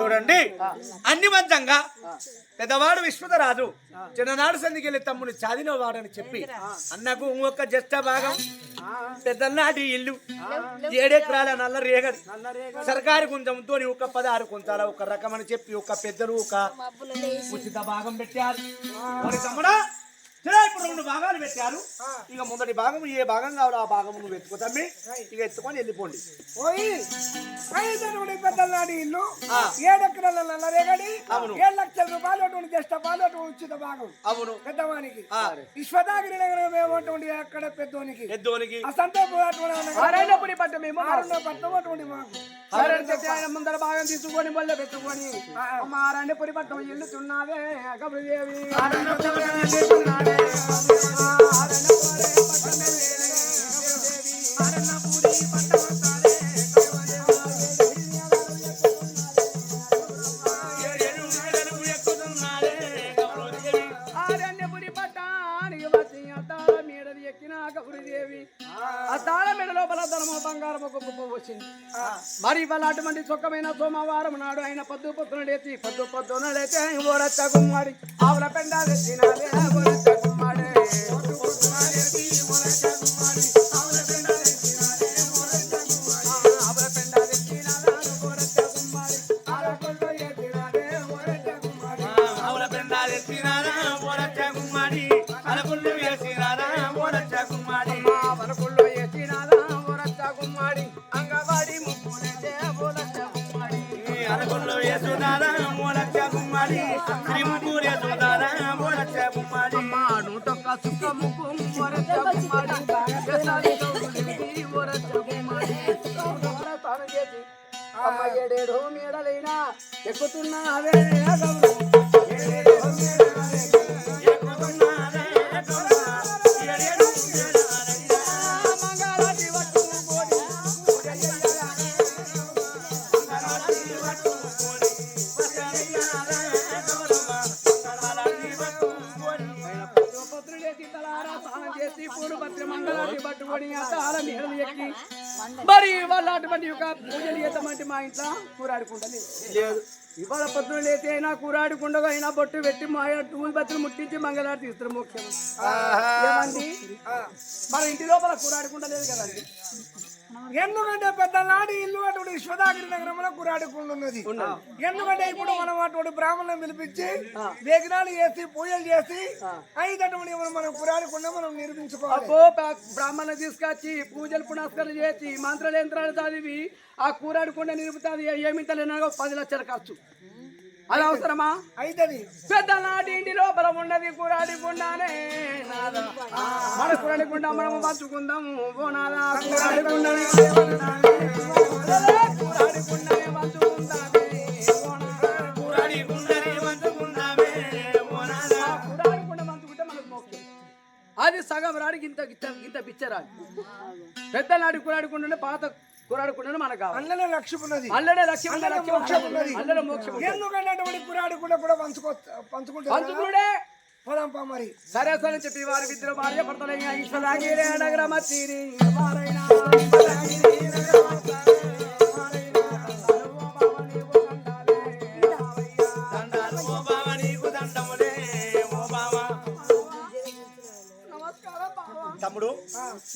చూడండి. అన్ని మంచంగా పెద్దవాడు విశ్వతరాజు చిన్ననాడు సందికెళ్ళి తమ్ముని చాదిన వాడని చెప్పి అన్నకు ఇంకొక జష్ట భాగం. పెద్దనాటి ఇల్లు. ఏడెకరాల నల్ల రేగడు. సర్కారు కుంచంతో ఒక పదహారు కుంచాల ఒక రకం అని చెప్పి ఒక పెద్దలు ఒక ఉచిత భాగం పెట్టారు. తమ్ముడా సరే, ఇప్పుడు రెండు భాగాలు పెట్టారు. ఇక మొదటి భాగం ఏ భాగం కావాలో ఆ భాగం నువ్వు ఎత్తుకో తమ్మి. ఇక ఎత్తుకొని వెళ్ళిపోండి. పోయి ఐదనుడి పెద్దనాటి ఇల్లు. ఏడెకరాల నల్లరేగడి. ఏడు లక్షల రూపాయలు అటువంటి జస్ట్ పాలు ఉచిత భాగం. అవును. పెద్దవానికి. విశ్వదాగిరి నగరం ఏమటువంటి అక్కడ పెద్దోనికి? ఎద్దోనికి ఆరైనప్పుడు పట్టు మేము పట్టం అటువంటి మాకు. ముందర భాగం తీసుకొని మళ్ళీ పెట్టుకొని. అమ్మ ఆరండి పురి పట్టం కబురుదేవి ఆరణ్యపురి మరి ఇవాళ అటువంటి సుఖమైన సోమవారం నాడు ఆయన పొద్దు పొద్దున లేచి పొద్దు పొద్దున లేచి ఓరచ్చ గుమ్మడి ఆవుల పెండాలి తినాలి అమ్మ ఏడేడు మేడలైనా ఎక్కుతున్నావే అటువంటి ఒక పూజలు చేద్దామంటే మా ఇంట్లో కూరాడుకుంటలేదు. లేదు. ఇవాళ పొద్దున లేచి అయినా కూరాడుకుండగా అయినా బొట్టు పెట్టి మా పూలు పత్రి ముట్టించి మంగళారతి ఇస్తారు ముఖ్యం ఏమండి? మన ఇంటి లోపల కూరాడుకుంటలేదు కదండి. ఎందుకంటే పెద్దనాటి ఇల్లు అటువంటి విశ్వదాగిరి నగరంలో కురాడుకుండా ఉన్నది ఎందుకంటే ఇప్పుడు మనం అటువంటి బ్రాహ్మణులను పిలిపించి వేగినాలు చేసి పూజలు చేసి అటువంటి మనం కురాడకుండా మనం నిర్మించుకోవాలి. బ్రాహ్మణ తీసుకొచ్చి పూజలు పునస్కారం చేసి మంత్రాలు యంత్రాలు చదివి ఆ కూరాడుకుండా నిలుపుతుంది ఏమింతలేనో పది లక్షల ఖర్చు. అది అవసరమా అయితది పెద్ద నాటి ఇంటి లోపల ఉన్నది కూరాడికుండానే నాదా మన కూరాడికుండా మనము పంచుకుందాము ఓ నాదా కూరాడికుండానే కూరాడికుండానే పంచుకుందామే ఓ నాదా. కూరాడి గుండెని పంచుకుంటే మనకు మోక్షం అది సగం రాడికి ఇంత ఇంత ఇంత పిచ్చరాడు పెద్ద నాటి కూరాడుకుండానే పాత కూరాడుకుండానే మనకు అల్లనే లక్ష్యం ఉన్నది. అల్లడే లక్ష్యం మోక్షం ఉన్నది. అల్లడే మోక్షం. ఎందుకంటే అటువంటి కురాడకుండా కూడా పంచుకో పంచుకుంటారు పంచుకునుడే. పదంపా మరి. సరే సరే చెప్పి వారి విద్యుల భార్య భర్తలైన ఈశ్వరాగిరి నగరమ తీరి వారైనా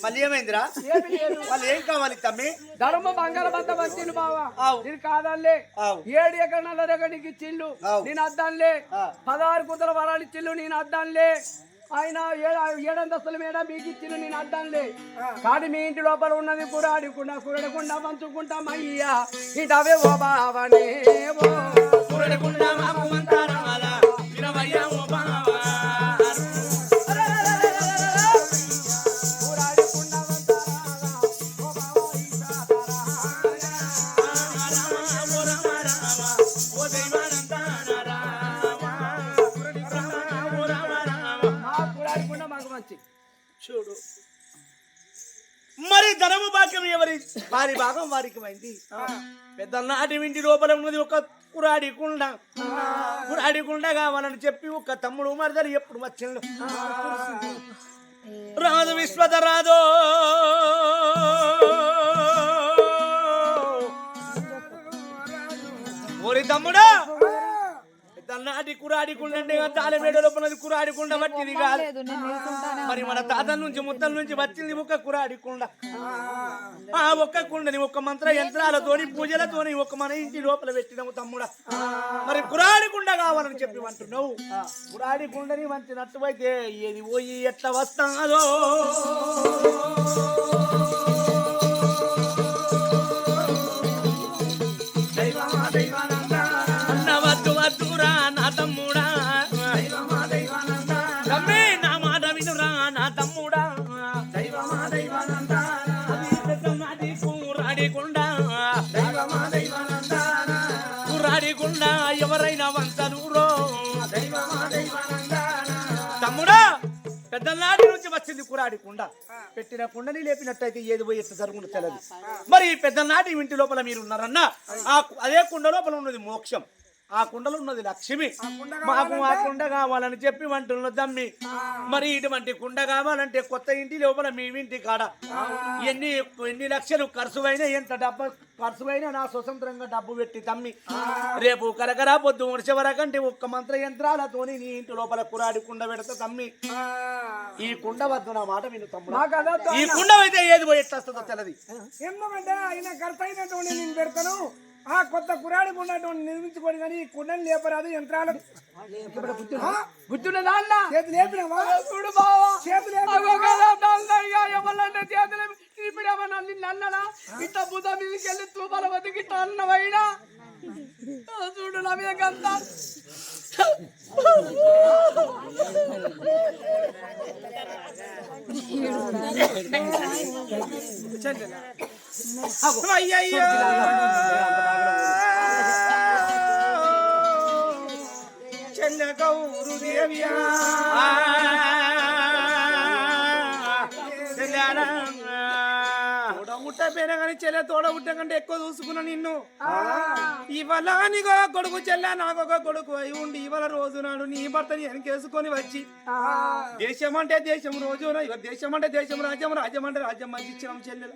మళ్ళీ ఏమైందిరా. వాళ్ళు ఏం కావాలి తమ్మి? ధర్మ బంగారం అంతా వచ్చింది బావా. నేను కాదల్లే. ఏడు ఎకరాల రెగడికి ఇచ్చిండు. ఆవు. నేను అద్దాన్లే. పదహారు కుదర వరాలు ఇచ్చిండు నేను అద్దాన్లే ఆయన ఏడు ఏడంతస్తుల మీద మీకు ఇచ్చిండు నేను అద్దాన్లే కానీ మీ ఇంటి లోపల ఉన్నది కూరాడుకుండా కూరడకుండా పంచుకుంటాం అయ్యా ఇటవే ఓ బావనే ఓ. కూరడకుండా మాకు మంతారాల వినవయ్యా వారి భాగం వారికి అయింది పెద్ద నాటి ఇంటి లోపల ఉన్నది ఒక కురాడి కుండ. కురాడి కుండ కావాలని చెప్పి ఒక తమ్ముడు మరదలు ఎప్పుడు వచ్చిండు. రాదు విశ్వత రాదు. ఓరి తమ్ముడా! పెద్దనాటి కురాడికుండండి తాళమేడ లోపలది కురాడికుండ వచ్చింది కాదు. మరి మన తాతల నుంచి ముత్తల నుంచి వచ్చింది ఒక్క కురాడికుండ. ఆ ఒక్క కుండని ఒక్క మంత్ర యంత్రాలతోని పూజలతోని ఒక మన ఇంటి లోపల పెట్టినాము తమ్ముడా. మరి కురాడి కుండ కావాలని చెప్పి అంటున్నావు. కురాడి కుండని వంచినట్టువైతే ఏది పోయి ఎట్లా వస్తాదో? కూరాడికుండా కూరాడికుండా ఎవరైనా వంచనురో తమ్ముడా పెద్దనాటి నుంచి వచ్చింది కురాడి కుండ పెట్టిన కుండని లేపినట్టయితే ఏది పోయి ఎట్లా జరుగుతుందో తెలియదు మరి పెద్దనాటి ఇంటి లోపల మీరు ఉన్నారన్నా అదే కుండ లోపల ఉన్నది మోక్షం. ఆ కుండలో ఉన్నది లక్ష్మి. మాకు ఆ కుండ కావాలని చెప్పి వంటున్న దమ్మి. మరి ఇటువంటి కుండ కావాలంటే కొత్త ఇంటి లోపల మీ ఇంటి కాడ. ఎన్ని ఎన్ని లక్షలు ఖర్చు అయినా ఎంత డబ్బు ఖర్చు అయినా నా స్వతంత్రంగా డబ్బు పెట్టి తమ్మి రేపు కరకరా పొద్దు ముడిచే వరకంటే ఒక్క మంత్ర యంత్రాలతోని నీ ఇంటి లోపల కురాడి కుండ పెడతా తమ్మి ఈ కుండ వద్దు నా మాట విను తమ్ముడు. ఈ కుండ అయితే ఏది పోయి ఎట్లా వస్తుందో తెలది. ఎందుకంటే ఆయన ఖర్చు అయినటువంటి నేను పెడతాను. ఆ కొత్త కురాడి ఉన్నటువంటి నిర్మించుకొని కానీ ఈ కుండని లేపరాదు యంత్రాలు ఆ, గుర్తున్న నాన్న చేతి లేపినవా చూడు బావా చేతి లేపి అగో కదా దొంగయ్య, ఎవరంటే చేతులు ఇప్పుడు ఏమన్నా నిన్ను అన్నడా ఇట్ట బుధ మీదకి వెళ్ళి తూపాల బతికి ఇట్ట అన్నవైనా ఆ, చూడు నా మీద గంత అయ్యయ్యో గౌరు పేర కానీ చెల్లె తోడ పుట్ట కంటే ఎక్కువ చూసుకున్నా నిన్ను. ఇవాళ నీకో కొడుకు చెల్లె నాకొక కొడుకు అయి ఉండి ఇవాళ రోజు నాడు నీ భర్తని వెనకేసుకొని వచ్చి. దేశం అంటే దేశం రోజు దేశం అంటే దేశం రాజ్యం రాజ్యం అంటే రాజ్యం మంచి ఇచ్చినాం చెల్లెలు.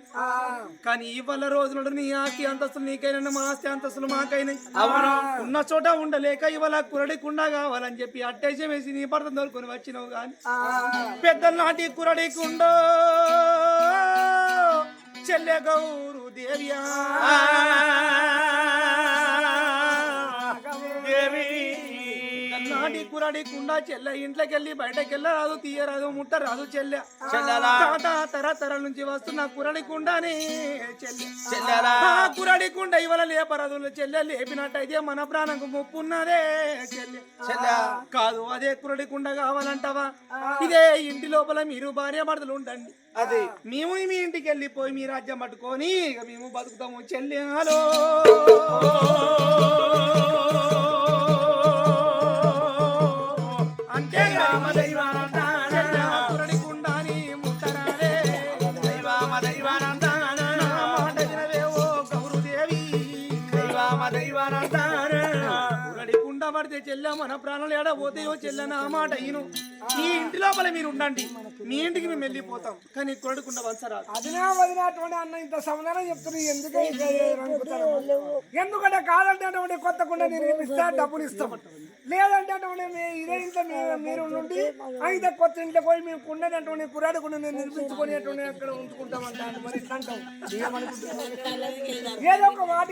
కానీ ఇవాళ రోజులు నీ ఆస్తి అంతస్తులు నీకైనా మా ఆస్తి అంతస్తులు మాకైనాయి ఉన్న చోట ఉండలేక ఇవాళ కురడికుండా కావాలని చెప్పి అట్టేసం వేసి నీ భర్త దొరుకుని వచ్చినావు కానీ. పెద్దల నాటి కురడికుండో చెల్లె గౌరు దేవ్యా. నాటి కురడి కుండా చెల్లె. ఇంట్లోకి వెళ్ళి బయటకి వెళ్ళరాదు తీయరాదు ముట్టరాదు చెల్లె. తాత తరతరాల నుంచి వస్తున్న కురడి కుండానే చెల్లె. కురడి కుండ ఇవాళ లేపరాదు చెల్లె. లేపినట్టయితే మన ప్రాణంకు ముప్పు ఉన్నదే చెల్లె. చెల్లె కాదు అదే కురడి కుండ కావాలంటావా? ఇదే ఇంటి లోపల మీరు భార్య భర్తలు ఉండండి. అదే. మేము మీ ఇంటికి వెళ్ళిపోయి మీ రాజ్యం పట్టుకొని ఇక మేము బతుకుతాము చెల్లెలో మన ప్రాణాలు ఏడా పోతాయో చెల్లెన్న ఆ మాట ఈను ఈ ఇంటి లోపల మీరు ఉండండి. మీ ఇంటికి మేము వెళ్ళిపోతాం. కానీ కొడుకుండా కుండ అదినా వదినటువంటి అన్న ఇంత సమాధానం చెప్తున్నారు ఎందుకే ఎందుకంటే కాదంటే అటువంటి కొత్త కుండ నిర్మిస్తా డబ్బులు ఇస్తాం. లేదంటే అటువంటి మీ- ఇదే ఇంట్లో మీరు మీరు నుండి అయితే కొత్త ఇంట్లో పోయి మేము కుండని అటువంటి కురాడు కుండ మేము నిర్మించుకొని అటువంటి అక్కడ ఉంచుకుంటాం మరి అంటాం ఏదో ఒక మాట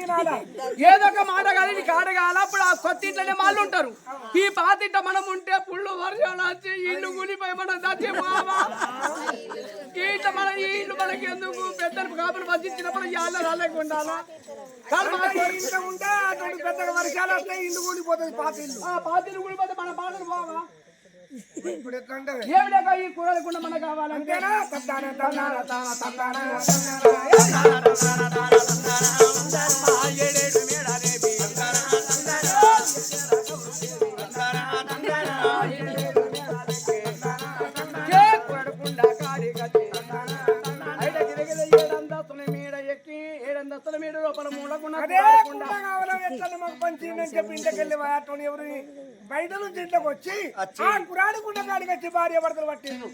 ఏదో ఒక మాట కానీ నీకు ఆడగాల అప్పుడు ఆ కొత్త ఇంట్లోనే వాళ్ళు ఉంటారు. ఈ పాత ఇంట మనం ఉంటే పుళ్ళు వర్షాలు వచ్చి ఇల్లు కూలిపోయి మనం దచ్చి ఇంట్లో మన ఇల్లు మనకి ఎందుకు పెద్దలు కాపులు బతిచ్చినప్పుడు యాళ్ళ రాలేక ఉండాలా కానీ మా ఈ ఇంట్లో ఉంటే అటువంటి పెద్దగా వర్షాలు వస్తే ఇల్లు కూలిపోతుంది పాత ఇల్లు ఆ పాత ఇల్లు కూలిపోతే మన పాటలు పోవా ఇప్పుడు ఈ కూరలు మనం కావాలంటే అంతేనా తద్దాన తన్నాన తాన బయట నుంచి ఇంట్లోకి వచ్చి ఆ కురాడి కుండ కాడికి వచ్చి భార్య భర్తలు పట్టిండ్రు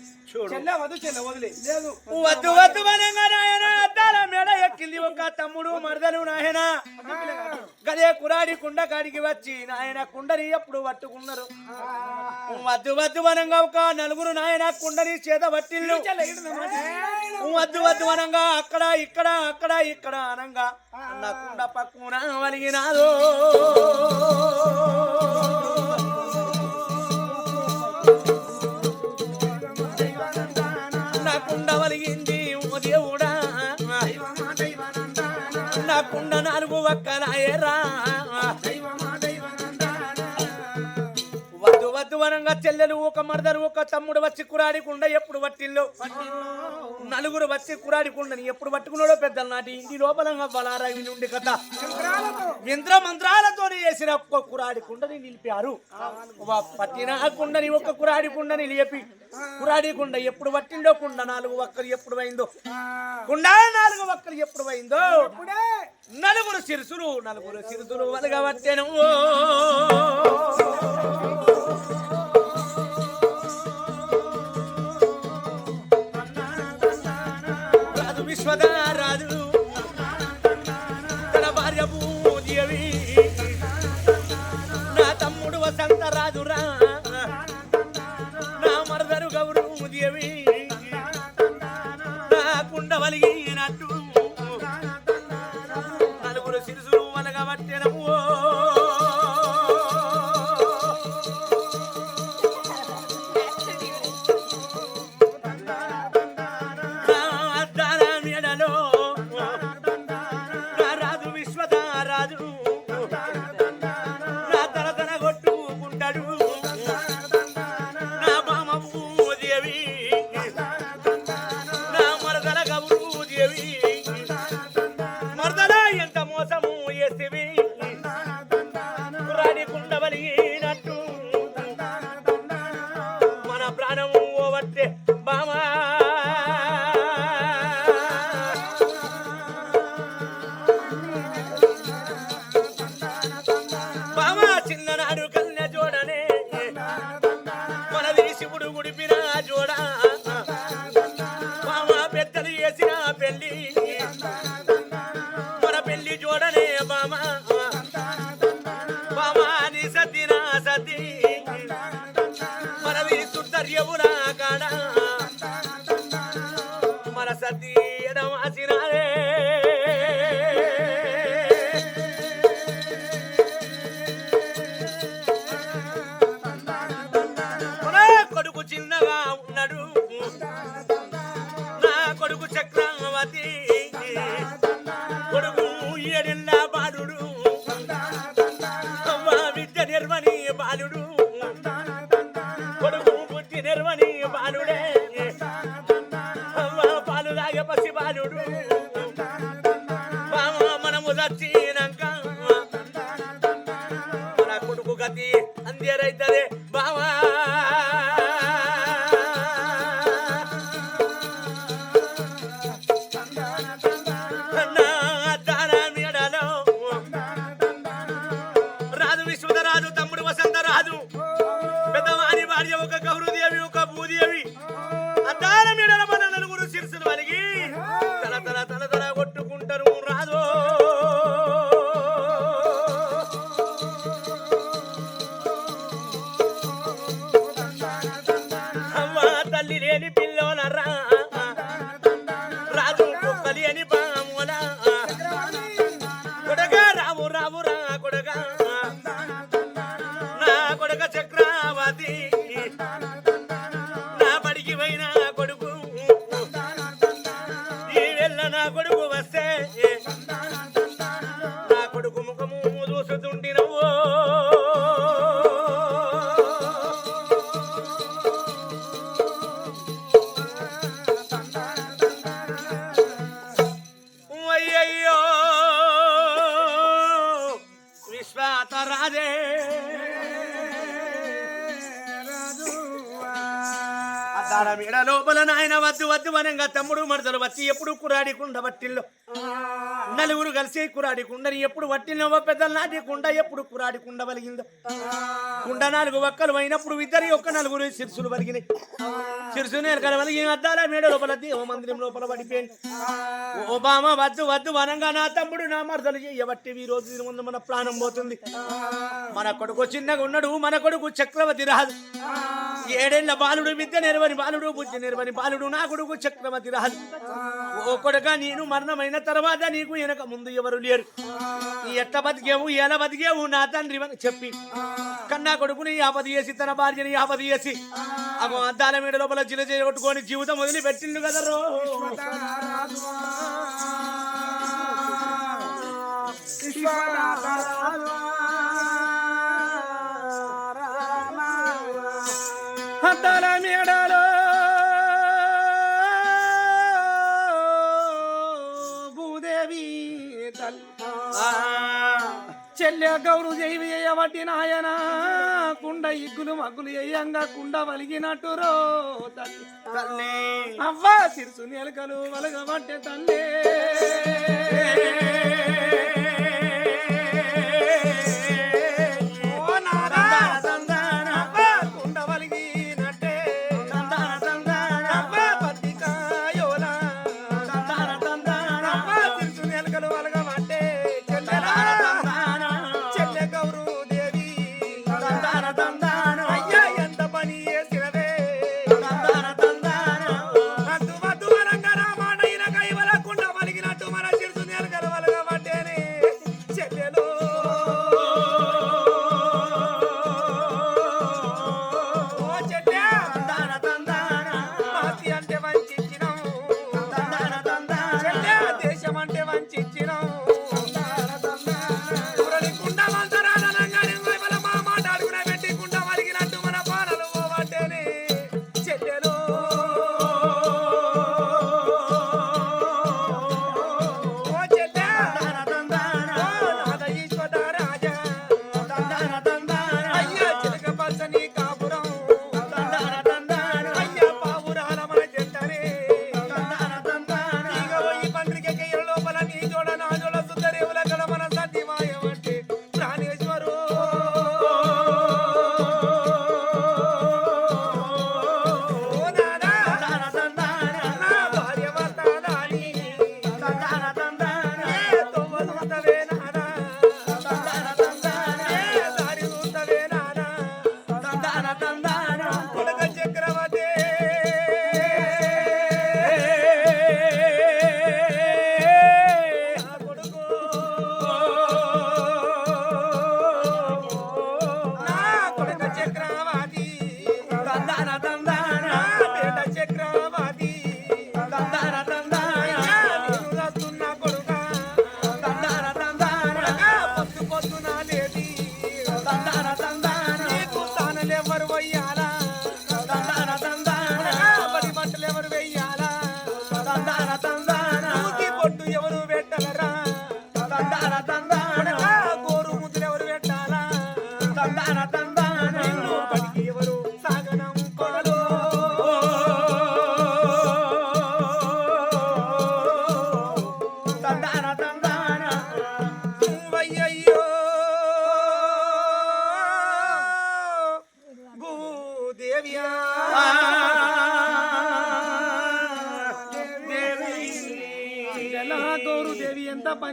చెల్లె వద్దు చెల్లె వదిలే. లేదు. వద్దు వద్దు వనంగా నాయన అద్దాల మేడ ఎక్కింది ఒక తమ్ముడు మరదలు నాయన. కదే కురాడి కుండ కాడికి వచ్చి నాయన కుండని ఎప్పుడు పట్టుకున్నారు? వద్దు వద్దు వనంగా ఒక నలుగురు నాయన కుండని చేత పట్టిల్లు. వద్దు వద్దు వనంగా అక్కడ ఇక్కడ అక్కడ ఇక్కడ అనంగా. నా కుండ పక్కున వలిగినాదో. నా కుండ వలిగింది ఓ దేవుడా. నా కుండ నాలుగు వక్కలాయరా సమానంగా చెల్లెలు ఒక మరదలు ఒక తమ్ముడు వచ్చి కురాడి కుండ ఎప్పుడు పట్టిల్లు? నలుగురు వచ్చి కురాడి కుండని ఎప్పుడు పట్టుకున్నాడో పెద్దలు నాటి ఇంటి లోపల బలారా నుండి కథ. యంత్ర మంత్రాలతో చేసిన ఒక్క కురాడి కుండని నిలిపారు. పట్టిన కుండని ఒక్క కురాడి కుండని లేపి కురాడి కుండ ఎప్పుడు పట్టిండో కుండ నాలుగు ఒక్కరు ఎప్పుడు అయిందో కుండ నాలుగు ఒక్కలు ఎప్పుడు అయిందో నలుగురు సిరుసులు నలుగురు సిరుసులు వలగా వలిగినట్టు మేడ లోపల నాయన వద్దు వద్దు వనంగా తమ్ముడు మరదలు వచ్చి ఎప్పుడు కురాడి కుండ బట్టిల్లో నలుగురు కలిసి కురాడి కుండని ఎప్పుడు వట్టినవో పెద్దలు నాటి కుండ ఎప్పుడు కురాడి కుండ వలిగిందో. కుండ నాలుగు ఒక్కలు అయినప్పుడు ఇద్దరి ఒక్క నలుగురు శిరసులు వలిగినాయి. శిరసు నేలకల వలిగి అద్దాల మేడ లోపల దేవ మందిరం లోపల పడిపోయింది. ఓ బామ వద్దు వద్దు వనంగా నా తమ్ముడు నా మరదలు చేయబట్టి ఈ రోజు ముందు మన ప్రాణం పోతుంది. మన కొడుకు చిన్నగా ఉన్నాడు మన కొడుకు చక్రవర్తి రాదు. ఏడేళ్ళ బాలుడు విద్య నెరవని బాలుడు బుద్ధి నెరవని బాలుడు నా కొడుకు చక్రవర్తి రాజు. ఓ కొడుక నేను మరణమైన తర్వాత నీకు వెనక ముందు ఎవరు లేరు. నీ ఎట్ట బతికేవు ఎలా బతికేవు నా తండ్రి అని చెప్పి కన్నా కొడుకుని ఆపది చేసి తన భార్యని ఆపది చేసి అగో అద్దాల మీద లోపల జిల చేయగొట్టుకొని జీవితం వదిలిపెట్టిండు కదా రో. అద్దాల మేడలో చెల్లె గౌరు జైవి చేయబట్టి నాయన కుండ ఇగ్గులు మగ్గులు ఎయ్యంగా కుండ వలిగినట్టు రో తల్లి తల్లి. అవ్వా సిరుసు నెలకలు వలగబట్టే తల్లి.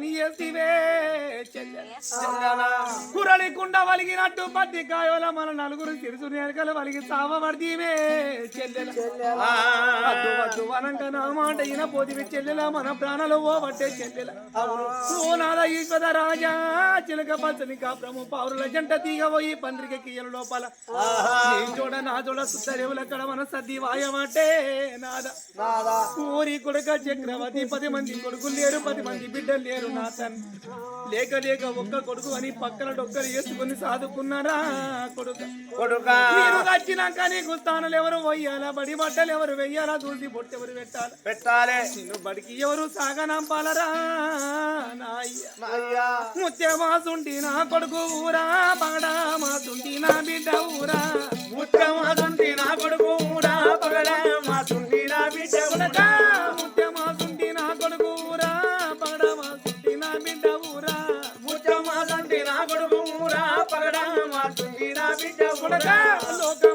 Happy Year's కుండ వలిగినట్టు పత్తి కాయోల మన నలుగురు సిరుసు నేరకలు వలిగి సావబడివే చెల్లెల నా మాట ఈయన పోతివి చెల్లెల మన ప్రాణాలు ఓ పట్టే చెల్లెల నాద ఈశ్వర రాజా చిలక పచ్చని కాపురము పౌరుల జంట తీగబోయి పందిరిక కియ్యల లోపల. చూడ నా చూడ సుత్తరేవుల కడ మన సద్ది వాయమంటే నాద. ఊరి కొడుక చక్రవర్తి పది మంది కొడుకులు లేరు పది మంది బిడ్డలు లేరు నా తండ్రి లేక లేక ఒక్క కొడుకు అని పక్కన డొక్కలు వేసుకుని సాదుకున్నారా? కొడుక. వచ్చినాక నీకు స్థానాలు ఎవరు వెయ్యాలా బడి బట్టలు ఎవరు వెయ్యాలా? దూసి బొట్టు ఎవరు పెట్టాలా? పెట్టాలి. నిన్ను బడికి ఎవరు సాగనంపాలరా? ముత్య మాసుంటి నా కొడుకు ఊరా? పగడా మాసుంటి నా బిడ్డ ఊరా? ముత్యమాసుంటి నా కొడుకు ఊరా? పగల మాసుంటి నా బిడ్డ ముత్య మాసుంటి ఊరా? కొడక